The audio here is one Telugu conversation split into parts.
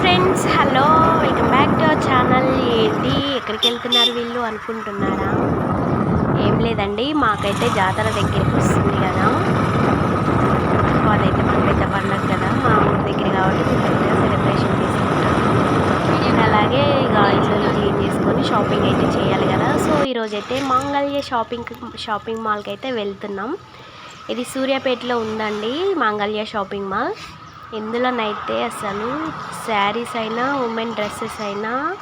Friends hello welcome back to our channel ఏంటి ఎక్కడికి వెళ్తున్నారు వీళ్ళు అనుకుంటున్నారా? ఏం లేదండి మాకైతే జాతర దగ్గరికి వస్తుంది కదా. వాళ్ళైతే అదైతే మన పెద్ద పండుగ కదా మా ఊరి దగ్గర కాబట్టి సెలబ్రేషన్ చేసుకుంటాం. అలాగే ఇక ఇల్లు క్లీన్ చేసుకొని షాపింగ్ అయితే చేయాలి కదా. సో ఈరోజైతే అయితే మాంగళ్య షాపింగ్ షాపింగ్ మాల్కి అయితే వెళ్తున్నాం. ఇది సూర్యాపేటలో ఉందండి మాంగళ్య షాపింగ్ మాల్ ఇందులోనైతే అసలు శారీస్ అయినా ఉమెన్ డ్రెస్సెస్ అయినా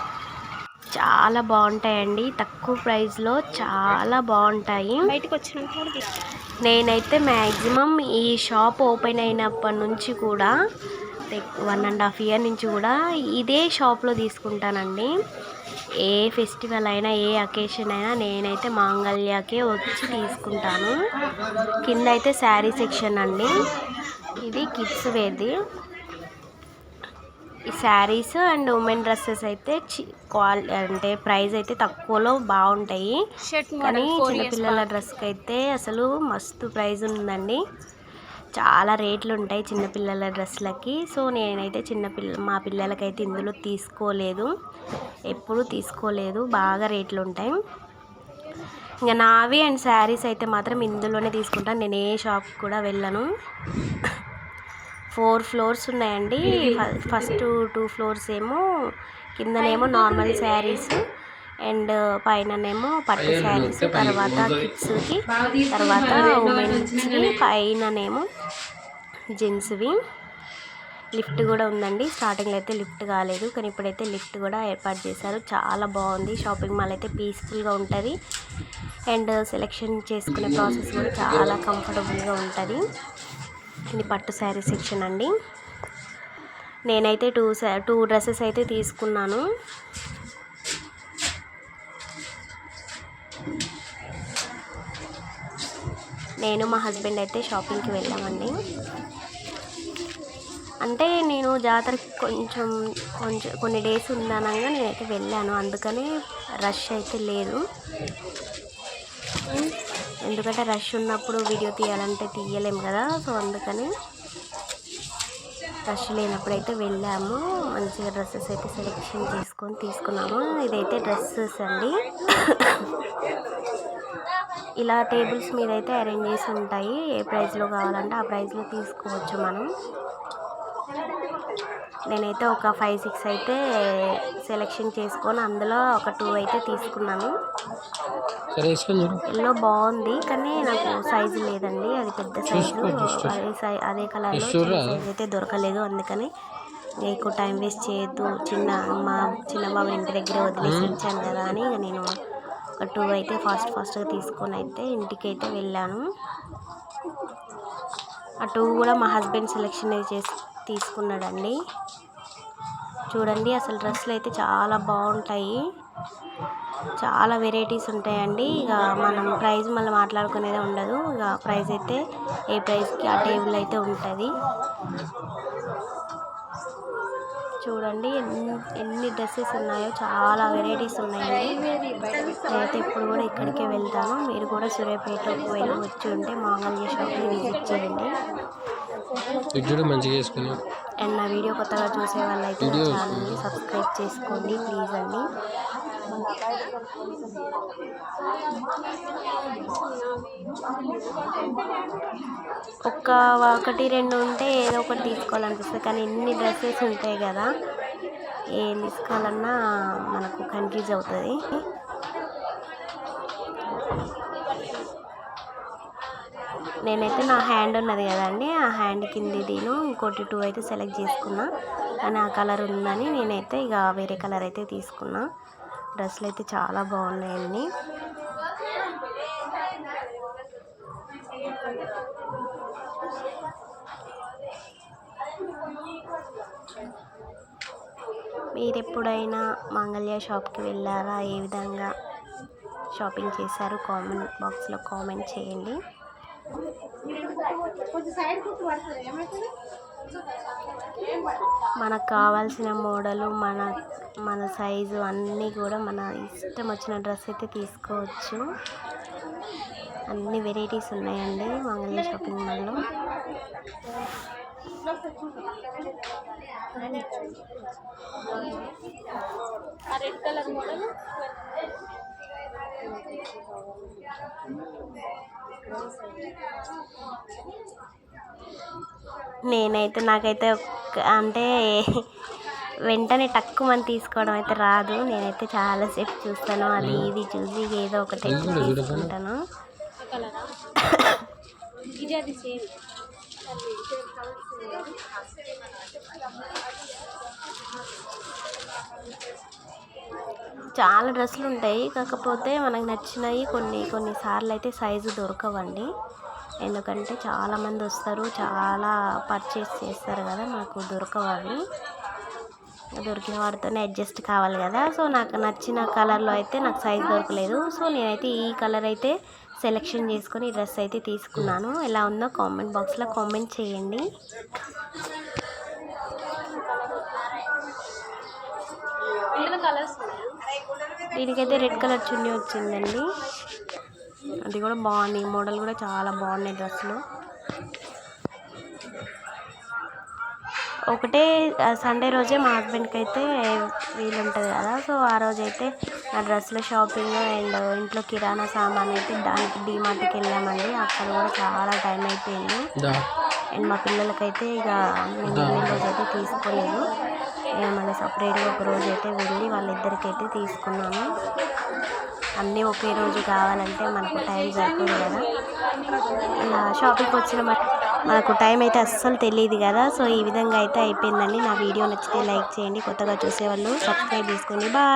చాలా బాగుంటాయండి. తక్కువ ప్రైస్లో చాలా బాగుంటాయి. బయటకు వచ్చినప్పుడు నేనైతే మ్యాక్సిమం ఈ షాప్ ఓపెన్ అయినప్పటి నుంచి కూడా వన్ అండ్ హాఫ్ ఇయర్ నుంచి కూడా ఇదే షాప్లో తీసుకుంటానండి. ఏ ఫెస్టివల్ అయినా ఏ అకేషన్ అయినా నేనైతే మాంగళ్యాకే వచ్చి తీసుకుంటాను. కింద అయితే శారీ సెక్షన్ అండి. ఇది కిడ్స్ వేది. ఈ శారీస్ అండ్ ఉమెన్ డ్రెస్సెస్ అయితే క్వాలి అంటే ప్రైస్ అయితే తక్కువలో బాగుంటాయి. కానీ చిన్నపిల్లల డ్రెస్కి అయితే అసలు మస్తు ప్రైస్ ఉందండి. చాలా రేట్లు ఉంటాయి చిన్నపిల్లల డ్రెస్లకి సో నేనైతే చిన్నపిల్ల మా పిల్లలకైతే ఇందులో తీసుకోలేదు. ఎప్పుడు తీసుకోలేదు. బాగా రేట్లు ఉంటాయి. ఇంకా నావి అండ్ శారీస్ అయితే మాత్రం ఇందులోనే తీసుకుంటాను. నేను ఏ షాప్ కూడా వెళ్ళను. ఫోర్ ఫ్లోర్స్ ఉన్నాయండి. ఫస్ట్ టూ ఫ్లోర్స్ ఏమో కిందనేమో నార్మల్ శారీస్ అండ్ పైననేమో పట్టు శారీస్ తర్వాత కిడ్స్కి తర్వాత ఉమెన్స్కి పైననేమో జెంట్స్వి. లిఫ్ట్ కూడా ఉందండి. స్టార్టింగ్లో అయితే లిఫ్ట్ కాలేదు కానీ ఇప్పుడైతే లిఫ్ట్ కూడా ఏర్పాటు చేశారు. చాలా బాగుంది. షాపింగ్ మాల్ అయితే పీస్ఫుల్గా ఉంటుంది. అండ్ సెలెక్షన్ చేసుకునే ప్రాసెస్ కూడా చాలా కంఫర్టబుల్గా ఉంటుంది. ఇది పట్టు శారీ సెక్షన్ అండి నేనైతే టూ టూ డ్రెస్సెస్ అయితే తీసుకున్నాను. నేను మా హస్బెండ్ అయితే షాపింగ్కి వెళ్ళామండి. అంటే నేను జాతరకి కొంచెం కొంచెం కొన్ని డేస్ ఉందనగా నేనైతే వెళ్ళాను. అందుకని రష్ అయితే లేదు. ఎందుకంటే రష్ ఉన్నప్పుడు వీడియో తీయాలంటే తీయలేము కదా సో అందుకని రష్ లేనప్పుడు అయితే వెళ్ళాము. మంచిగా డ్రెస్సెస్ అయితే సెలెక్షన్ చేసుకొని తీసుకున్నాము. ఇదైతే డ్రెస్సెస్ అండి. ఇలా టేబుల్స్ మీద అయితే అరేంజ్ చేసి ఉంటాయి. ఏ ప్రైస్లో కావాలంటే ఆ ప్రైస్లో తీసుకోవచ్చు మనం. నేనైతే ఒక ఫైవ్ సిక్స్ అయితే సెలెక్షన్ చేసుకొని అందులో ఒక టూ అయితే తీసుకున్నాను. ఎల్లో బాగుంది కానీ నాకు సైజు లేదండి. అది పెద్ద సైజు అదే సై అదే కలర్లో సైజు అయితే దొరకలేదు. అందుకని ఎక్కువ టైం వేస్ట్ చేయొద్దు. చిన్న మా చిన్న బాబు ఇంటి దగ్గర వదిలేసి ఇచ్చాను కదా అని నేను ఒక టూ అయితే ఫాస్ట్ ఫాస్ట్గా తీసుకొని అయితే ఇంటికి అయితే వెళ్ళాను. ఆ టూ కూడా మా హస్బెండ్ సెలెక్షన్ చేసి తీసుకున్నాడండి. చూడండి అసలు డ్రెస్సులు అయితే చాలా బాగుంటాయి. చాలా వెరైటీస్ ఉంటాయండి. ఇక మనం ప్రైస్ మళ్ళీ మాట్లాడుకునేది ఉండదు. ఇక ప్రైస్ అయితే ఏ ప్రైస్కి ఆ టేబుల్ అయితే ఉంటుంది. చూడండి ఎన్ని ఎన్ని డ్రెస్సెస్ ఉన్నాయో చాలా వెరైటీస్ ఉన్నాయండి. నేనైతే ఇప్పుడు కూడా ఇక్కడికే వెళ్తాను. మీరు కూడా సూర్యాపేటకు వెళ్ళి వచ్చి ఉంటే మాంగళ్య షాప్ని విజిట్ చేయండి. మంచిగా అండ్ నా వీడియో కొత్తగా చూసే వాళ్ళైతే ఛానల్ని సబ్స్క్రైబ్ చేసుకోండి ప్లీజ్ అండి. ఒక ఒకటి రెండు ఉంటే ఏదో ఒకటి తీసుకోవాలనిపిస్తుంది. కానీ ఎన్ని డ్రెస్సెస్ ఉంటాయి కదా ఏం తీసుకోవాలన్నా మనకు కన్ఫ్యూజ్ అవుతుంది. నేనైతే నా హ్యాండ్ ఉన్నది కదండి ఆ హ్యాండ్ కింది దీను ఇంకోటి టూ అయితే సెలెక్ట్ చేసుకున్నా. కానీ ఆ కలర్ ఉందని నేనైతే ఇక వేరే కలర్ అయితే తీసుకున్నా. డ్రెస్సులు అయితే చాలా బాగున్నాయండి. మీరు ఎప్పుడైనా మంగళ్య షాప్కి వెళ్ళారా? ఏ విధంగా షాపింగ్ చేశారు? కామెంట్ బాక్స్లో కామెంట్ చేయండి. మనకు కావాల్సిన మోడలు మన మన సైజు అన్నీ కూడా మన ఇష్టం వచ్చిన డ్రెస్ అయితే తీసుకోవచ్చు. అన్ని వెరైటీస్ ఉన్నాయండి మంగళ షాపింగ్ మాల్లో. Red colour model. నేనైతే నాకైతే అంటే వెంటనే తక్కువని తీసుకోవడం అయితే రాదు. నేనైతే చాలాసేపు చూస్తాను. అది ఇది చూసి ఏదో ఒకటి. తీసుకుంటాను ఇది చాలా డ్రెస్సులు ఉంటాయి. కాకపోతే మనకు నచ్చినవి కొన్ని కొన్నిసార్లు అయితే సైజు దొరకవండి. ఎందుకంటే చాలామంది వస్తారు. చాలా పర్చేస్ చేస్తారు కదా నాకు దొరకవు అవి దొరికిన వాటితోనే అడ్జస్ట్ కావాలి కదా. సో నాకు నచ్చిన కలర్లో అయితే నాకు సైజ్ దొరకలేదు. సో నేనైతే ఈ కలర్ అయితే సెలెక్షన్ చేసుకొని ఈ డ్రెస్ అయితే తీసుకున్నాను. ఎలా ఉందో కామెంట్ బాక్స్లో కామెంట్ చేయండి. దీనికైతే రెడ్ కలర్ చున్నీ వచ్చిందండి. అది కూడా బాగుంది. మోడల్ కూడా చాలా బాగున్నాయి డ్రెస్సులు. ఒకటే సండే రోజే మా హస్బెండ్కి అయితే వీలు ఉంటుంది కదా. సో ఆ రోజు అయితే ఆ డ్రెస్సుల షాపింగ్ అండ్ ఇంట్లో కిరాణా సామాన్ అయితే దానికి డీమార్ట్కి వెళ్ళామండి. అక్కడ కూడా చాలా టైం అయిపోయింది. అండ్ మా పిల్లలకైతే ఇక మేము రోజు అయితే తీసుకోలేదు. మళ్ళీ సపరేట్గా ఒక రోజు అయితే వెళ్ళి వాళ్ళిద్దరికి అయితే తీసుకున్నాను. అన్నీ ఒకే రోజు కావాలంటే మనకు టైం సరిపోదు కదా. ఇలా షాపింగ్కి వచ్చిన మనకు టైం అయితే అస్సలు తెలియదు కదా. సో ఈ విధంగా అయితే అయిపోయిందండి. నా వీడియో నచ్చితే లైక్ చేయండి. కొత్తగా చూసేవాళ్ళు సబ్స్క్రైబ్ చేసుకోండి. బాయ్